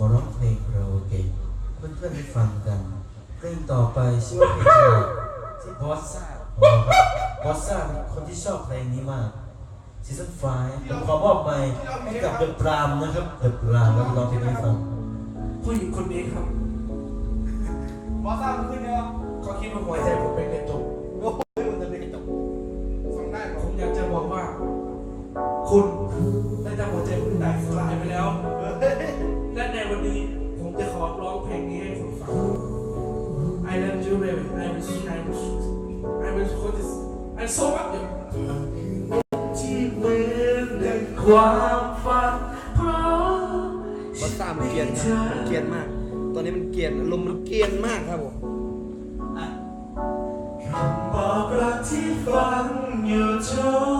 มาร้องเพลงคาราโอเกะเพื่อนๆได้ฟังกัน เพลงต่อไปชื่อว่าเพลงอะไรที่บอสซ่าอ๋อครับบอสซ่าเป็นคนที่ชอบเพลงนี้มากซีซั่นไฟผมขอมอบไมค์ให้กับเดอะปรามนะครับเดอะปรามแล้วร้องเพลงนี้ให้ฟังผู้หญิงคนนี้ครับบอสซ่ามันขึ้นเนี่ยเขาคิดว่าหัวใจผมเป็นกระจกโอ้โหมันจะเป็นกระจกฟังได้บผอกมอยากจะบอกว่า คุณ ได้ทำหัวใจผมแตกสลายไปแล้ว และในวันนี้ผมจะขอร้องเพลงนี้ให้คุณฟัง I love you baby I miss you I miss you I miss you this I so much you ที่เหมือนดังความฝันเพราะบอสซ่ามันเกรียนครับมันเกรียนมาก ตอนนี้มันเกรียนลมณ์มันเกรียนมากครับผมบอกรักที่ฝังอยู่ทุ